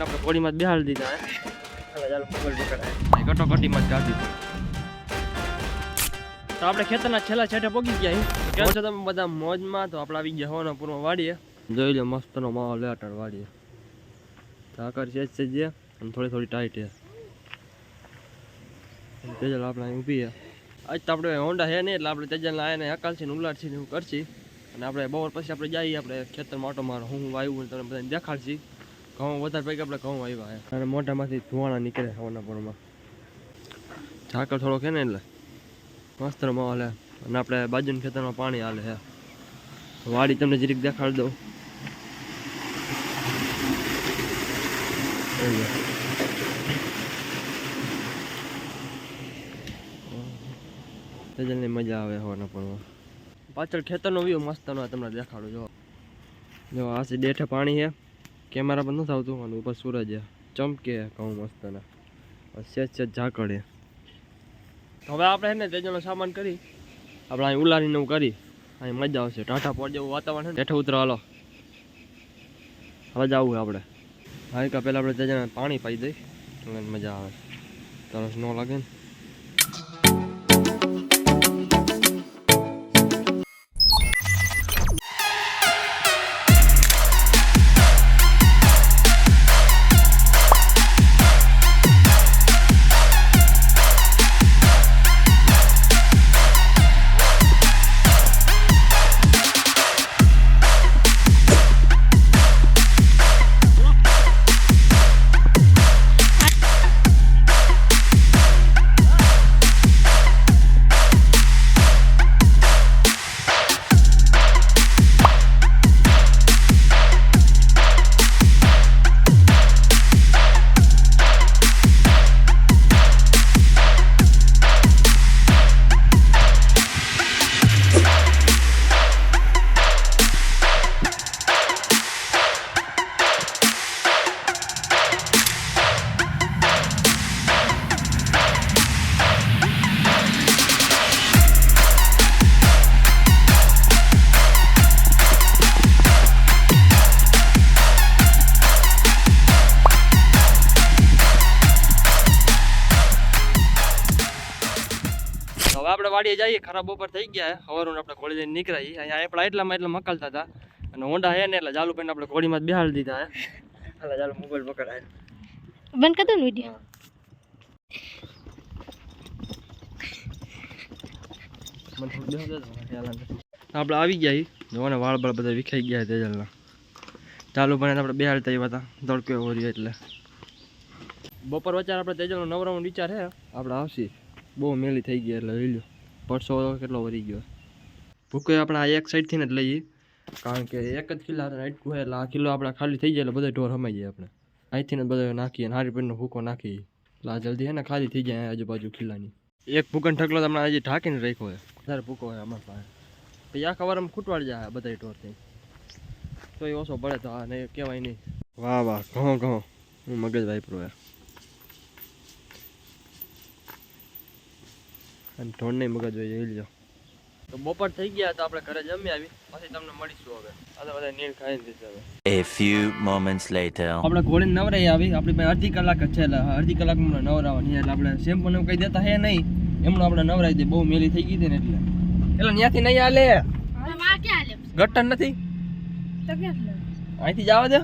ભાઈને આપણે કોળીમાં જ બેહાડી દીધા ચાલો મોબાઈલ પકડાય કટોકટીમાં જ કાઢી તો આપણે ખેતરના છેલ્લા છેઠે પહોંચી ગયા કેમ છો તમે બધા મોજમાં? તો આપણે આવી ગયા હોવાના પૂર્વ વાડીએ. જોઈ લો, મસ્તનો માહોલ, લેટર વાડીએ. ઝાકર છે જ છે જે, અને થોડી થોડી ટાઈટ છે. તેજલ આપણે અહીં ઊભી આજ તો આપણે હોન્ડા છે નહીં, એટલે આપણે તેજલને આવીને હકાલશી ને ઉલાડશી ને એવું કરશી. અને આપણે બપોર પછી આપણે જઈએ, આપણે ખેતરમાં ઓટો મારો, હું આવ્યું તમને બધાને દેખાડશી. ઘઉં, વધારે પૈકી આપણે ઘઉં આવ્યા અને મોઢામાંથી ધુવાણા નીકળે હવાના પરમાં ઝાકર થોડો છે ને એટલે. મસ્ત હે અને આપણે બાજુના ખેતરમાં પાણી હાલે છે. વાડી તમને જરીક દેખાડી દઉં. લો. મજા આવે હવાના પરમાં પાછળ ખેતરનો વ્યૂ મસ્ત તમને દેખાડું, જો. જો, આ ડેઠે પાણી છે. કેમેરા પર નથી આવતું અને ઉપર સૂરજ ચમકે ઘઉં મસ્તના. સેજ સેજ ઝાકળ હવે આપણે છે ને તેજનો સામાન કરી, આપણે અહીં ઉલારીને એવું કરી, અહીં મજા આવશે. ટાટા પડ જેવું વાતાવરણ છે હેઠે ઉતરો, હાલો. હવે જવું આપણે. હાઈકા પહેલાં આપણે તેજને પાણી પાઈ દઈ મજા આવે. તરસ ન લાગે ને. વાડીએ જઈએ ખરાબ બપોર થઈ ગયા. હવારું આપણે કોળી લઈને નીકળાઈ અહીંયા આપણા એટલામાં એટલા મકાલતા હતા અને હોન્ડા હે ને એટલે ચાલુ કરીને આપણે ઘોડીમાં બેહાડી દીધા હે. એટલે ચાલુ મોબાઈલ પકડાય. બંધ કરતો ને વીડિયો. આપણે આવી ગયા જોવાને વાળ બાળ બધા વિખાઈ ગયા તેજલના. ચાલુ પણ આપણે બેહાડતા આવ્યા હતા. તડકો એવો રહ્યો એટલે. બપોર વચ્ચે આપણે તેજલનો નવરાનો વિચાર હે. આપણે આવશી. બહુ મેલી થઈ ગઈ એટલે લઈ લો પરસો કેટલો વધી ગયો. ભૂકો આપણે આ એક સાઈડથી ને જ લઈએ. કારણ કે એક જ કિલ્લા નાટકું હોય એટલે આ કિલ્લો આપણે ખાલી થઈ જાય એટલે બધા ઢોર હમાઈ જાય આપણે. અહીંથી બધો નાખીએ અને હારી પીરનો ભૂકો નાખીએ. એટલે આ જલ્દી હે ને ખાલી થઈ જાય આજુબાજુ કિલ્લાની. એક ભૂકન ઠકલો તમને આજે ઢાંકીને રાખ્યો હોય વધારે ભૂકો હોય અમારા પાસે. પછી આખા વારમાં ખૂટવાડ જાય બધા ઢોરથી તો એ ઓછો પડે તો આ નહીં કહેવાય નહીં. વાહ વાહ, ઘણો ઘણો. મગજ વાપરો યાર. અને ઢોણને મગજ હોય એ લ્યો તો બપોર થઈ ગયા તો આપણે ઘરે જમી આવી પછી તમને મળીશું હવે. આ તો બધા નીર ખાઈ દીધું હવે. A few moments later. આપણે ઘોડીને નવરાઈ આવી. આપણી પાસે અડધી કલાક જ છે એટલે અડધી કલાકમાં નવરાવાની. એટલે આપણે શેમ્પુ ને કંઈ દેતા હે નહીં. એમનું આપણે નવરાઈ દે બહુ મેલી થઈ ગઈ હતી ને એટલે. એટલે ત્યાંથી નહીં હાલે. આ ક્યાં લે ગટર નથી? લે અહીંથી જવા દે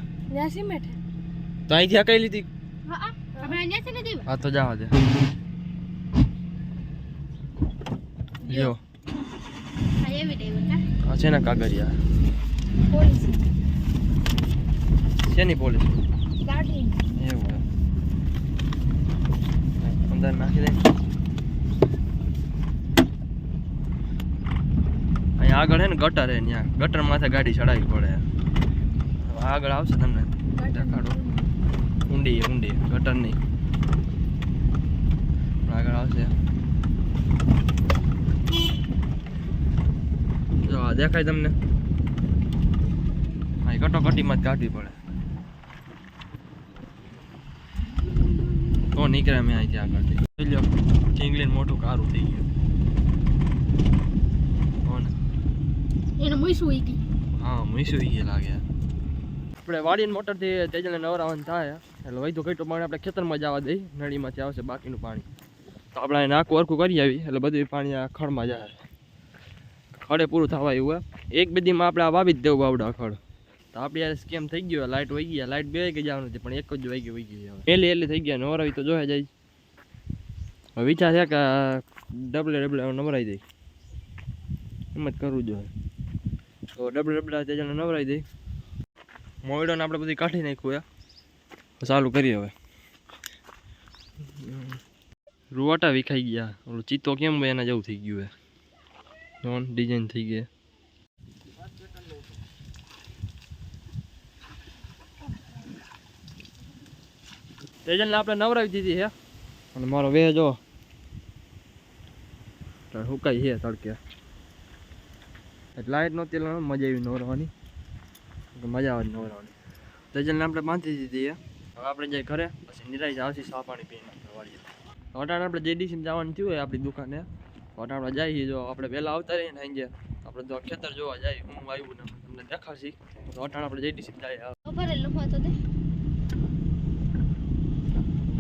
તો અહીંથી હકાઈ લીધી? હા હા. આપણે અહીંયાથી નથી? હા તો જવા દે લ્યો. આ એવી ડેવર કા? આ છે ને કાગળિયા. પોલીસ. શેની પોલીસ? ગાડી. એવું અંદર નાખી દે. અહીંયા આગળ હે ને ગટર હે ત્યાં. ગટર માથે ગાડી ચડાવી પડે. આગળ આવશે તમને. દેખાડો. ઊંડી ઊંડી ગટર નહીં. આગળ આવશે. જો આ દેખાય તમને? હા કટોકટીમાં જ કાઢવી પડે. તો નીકળે મેં અહીંથી આગળથી જોઈ લ્યો ચીંગલીને મોટું કારું થઈ ગયું. એને મૂઈશું ઈ ગઈ હા મૂઈશું ઈ લાગે આપણે વાડીને મોટરથી તેજલને નવરાવન થાય. એટલે વૈધું કેટલું પાણી આપણે ખેતરમાં જવા દઈ નળીમાંથી આવશે બાકીનું પાણી. તો આપણે નાખું હરખું કરી આવી. એટલે બધું પાણી આ ખડમાં જાય. ખડે પૂરું થવા એવું હોય. એક બેદીમાં આપણે આ વાવી જ દેવું બાવડા ખડ. તો આપણે યાર સ્કેમ થઈ ગયો? લાઇટ વહી ગયા લાઇટ બે વાગે જવાનું પણ એક જ વાગે વહી ગઈ હવે. એલી એલી થઈ ગયા નવરાવી તો જોયા જાય. હવે વિચાર છે કે ડબલે ડબલે નવરાઈ દઈ એમ જ કરવું જોઈએ તો ડબલે ડબલા તે જણા નવરાઈ દઈ મોયડોને આપણે બધી કાઢી નાખ્યું યાર ચાલુ કરીએ હવે. રૂવાટા વિખાઈ ગયા. ઓલું ચિત્તો કેમ એના જેવું થઈ ગયું હે. જોન ડિઝાઇન થઈ ગઈ. તેજલને આપણે નવરાવી દીધી છે અને મારો વેહ જો. હુકાઈ છે તડકે. લાઈટ નહોતી મજા આવી નવરાવાની મજા આવે નવરાવાની તેજલને આપણે બાંધી દીધી છે હવે આપણે જઈ ઘરે પછી નિરાઈ આવશે ચા પાણી પીને. વાળીએ વટાણ આપણે જેડીસી જવાનું થયું હોય આપણી દુકાને. વટાણ જઈએ જો આપણે વહેલા આવતા રહીએ ને અહીંયા આપણે જો ખેતર જોવા જાય હું આવ્યું ને તમને દેખાશી તો આપણે આપણે જેડીસી જઈએ ખબર લખવા તો દે.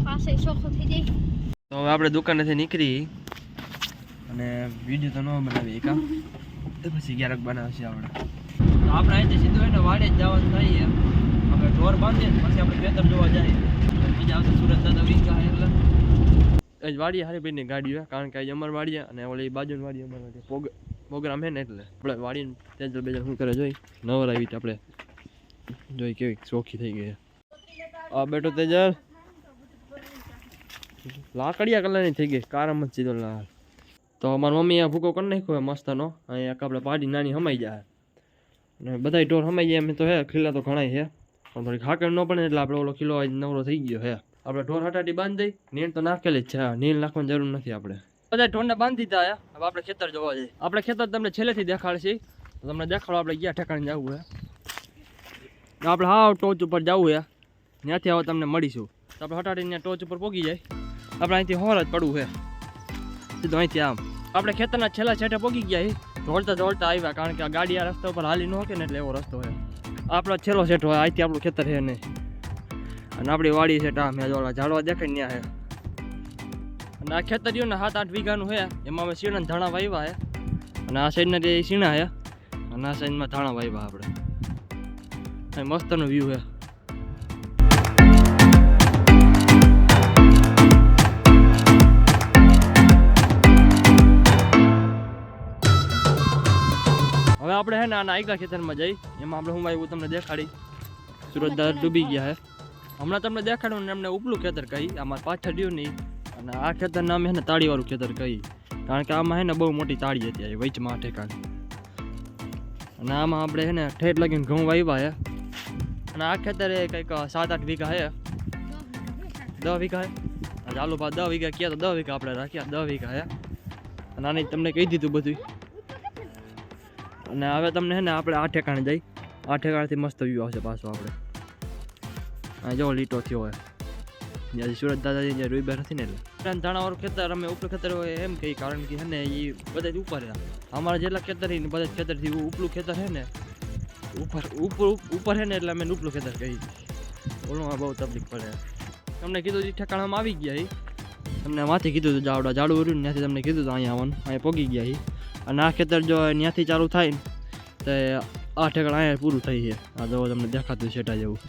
પાસે થઈ જાય. તો હવે આપણે દુકાનેથી નીકળી. અને વીડિયો તો ન બનાવીએ કા તો પછી ક્યારેક બનાવશે આપણે. તો આપણે અહીંથી સીધું હોય ને વાડે જ જવાનું થાય એમ. આપણે ઢોર બાંધીએ ને પછી આપણે ખેતર જોવા જાય. બીજા આવશે સુરત દાદા વિંગા એટલે. જ વાડીએ હારી ભાઈની ગાડી હોય, કારણ કે અમાર વાડીએ અને ઓલી બાજુની વાડી અમારે પ્રોગ્રામ છે ને એટલે. આપણે વાડીને તેજલ બેજલ શું કરે જોઈ? નવર આવી આપણે જોઈ કેવી ચોખ્ખી થઈ ગઈ આ બેટો તેજલ લાકડિયા કલરની થઈ ગઈ કારમ જ સીધો લાલ. તો અમારા મમ્મી આ ભૂકો કરી નાખ્યો મસ્તનો. અહીંયા આપણે પાડી નાની હમાઈ જાય. અને બધા ઢોર હમાઈ જાય એમ તો હે, ખીલા તો ઘણા છે પણ થોડીક હાકર ન પડે એટલે આપણે ઓલો ખીલો નવરો થઈ ગયો હે. આપણે ઢોર હટાટી બાંધી દઈ. નીણ તો નાખેલી જ છે. હા, નીણ નાખવાની જરૂર નથી આપણે. બધા ઢોરને બાંધી દીધા હવે આપણે ખેતર જોવા જઈએ. આપણે ખેતર તમને છેલ્લેથી દેખાડશે. તમને દેખાડો આપણે ગયા ઠેકાણે જવું હે. આપણે હાવ ટોચ ઉપર જવું હે. ત્યાંથી હવે તમને મળીશું. તો આપણે હટાડીને ત્યાં ટોચ ઉપર પોગી જાય. આપણે અહીંથી હોર જ પડવું હે. સીધું અહીંથી આમ. આપણે ખેતરના છેલ્લા છેટે પોગી ગયા દોડતા દોડતા આવ્યા કારણ કે આ ગાડી આ રસ્તા ઉપર હાલી ન શકે ને એટલે એવો રસ્તો હોય આપણો છેલ્લો સેટ હોય અહીંથી આપણું ખેતર છે નહીં. અને આપણી વાડી છે ટા મેં જોડા ઝાડવા દેખાય ત્યાં હે અને આ ખેતર ને સાત આઠ વીઘાનું હે એમાં અમે સીણા ધાણા વાવ્યા છે. અને આ સાઈડના જે શીણા છે, અને આ સાઈડમાં ધાણા વાવ્યા આપણે. મસ્તનો વ્યૂ છે. હવે આપણે હે ને આના આગલા ખેતરમાં જઈ, એમાં આપણે હું આવ્યું તમને દેખાડી? સુરતદાર ડૂબી ગયા હે હમણાં તમને દેખાડ્યું ને એમને ઉપલું ખેતર કહી, આમાં પાછળ રહ્યું નહીં. અને આ ખેતર નામ હે ને તાળીવાળું ખેતર કહી. કારણ કે આમાં એને બહુ મોટી તાળી હતી આ વચમાં ઠેકાણ અને આમાં આપણે એને ઠેઠ લગીને ઘઉં વાવ્યા હે. અને આ ખેતર એ કંઈક સાત આઠ વીઘા હે. દસ વીઘા હે. ચાલુ પા દસ વીઘા ક્યાં તો દસ વીઘા આપણે રાખ્યા દસ વીઘા હે. અને આની તમને કહી દીધું બધું અને હવે તમને હે ને આપણે આ ઠેકાણે જઈ. આ ઠેકાણથી મસ્ત વ્યૂ આવશે પાછો આપણે. આ જો લીટો થયો હોય. જ્યાંથી સુરત દાદાજી જ્યાં રૂઈબા નથી ને એટલે. ધાણાવાળું ખેતર, અમે ઉપર ખેતર હોય એમ કહી, કારણ કે હે ને એ બધા જ ઉપર અમારા જેટલા ખેતર ને બધા ખેતરથી ઉપલું ખેતર છે ને, ઉપર ઉપર ઉપર છે ને એટલે અમે ઉપલું ખેતર કહી ઓલું બહુ તકલીફ પડે. તમને કીધું જે ઠેકાણામાં આવી ગયા એ તમને માથી કીધું હતું જાવડા, જાડું રહ્યું ને ત્યાંથી તમને કીધું હતું અહીંયા આવવાનું. અહીંયા પગી ગયા એ અને આ ખેતર જો ત્યાંથી ચાલુ થાય ને, તો આ ઠેકાણ અહીંયા પૂરું થઈ છે. આ જો તમને દેખાતું છે જેવું.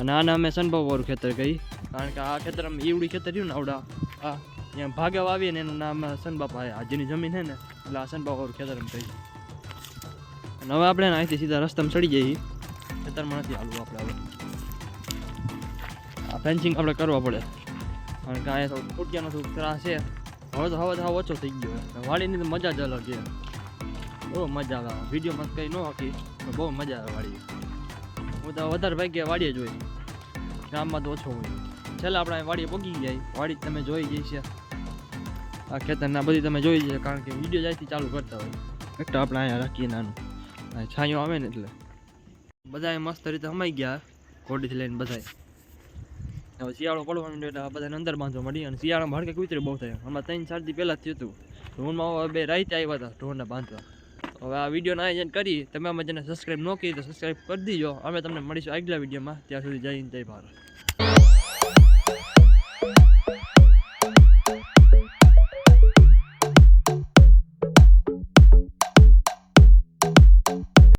અને આને અમે સનભાવવાળું ખેતર કહી. કારણ કે આ ખેતર અમે ઈવડી ખેતર રહ્યું ને આવડા. આ ત્યાં ભાગા વાવીએ ને એનું નામ સનબાપા આ જેની જમીન છે ને, એટલે આ સનબાપાવાળું ખેતર અમે કહી. અને હવે આપણે અહીંથી સીધા રસ્તામાં ચડી જઈએ. ખેતરમાં નથી આવું આપણે હવે. આ ફેન્સિંગ આપણે કરવા પડે. કારણ કે અહીંયા થોડું ફૂટિયાનો થોડું ત્રાસ છે. હવે તો હવે તો હવે ઓછો થઈ ગયો વાડીની તો મજા જ અલગ છે. બહુ મજા આવે. વિડીયોમાં કંઈ ન પણ બહુ મજા આવે વાડી હું તો વધારે ભાગ્ય વાડીએ જોઈ ગામમાં તો ઓછો હોય. છેલ્લે આપણે વાડીએ પગી ગયા. વાડી તમે જોઈ જઈ છે. આ ખેતરના બધી તમે જોઈ છે, કારણ કે વીડિયો જાયથી ચાલુ કરતા હોય. એક આપણે અહીંયા રાખીએ નાનું. છાંયો આવે ને એટલે. બધા મસ્ત રીતે હમાઈ ગયા ઘોડીથી લઈને બધાય. હવે શિયાળો પડવાનો એટલે બધાને અંદર બાંધવા મળી અને શિયાળામાં હડકે કૂતરી બહુ થાય. હમણાં ત્રણ ચાર દી પહેલાં થયું હતું. હવે બે રાઈતે આવ્યા હતા ઢોરને બાંધવા. હવે આ વિડીયોનું આયોજન કરી, તમે અમે જેને સબસ્ક્રાઈબ ન કરી તો સબસ્ક્રાઈબ કરી દીજો. અમે તમને મળીશું આગલા વિડીયોમાં. ત્યાં સુધી જય હિન્દ, જય ભારત.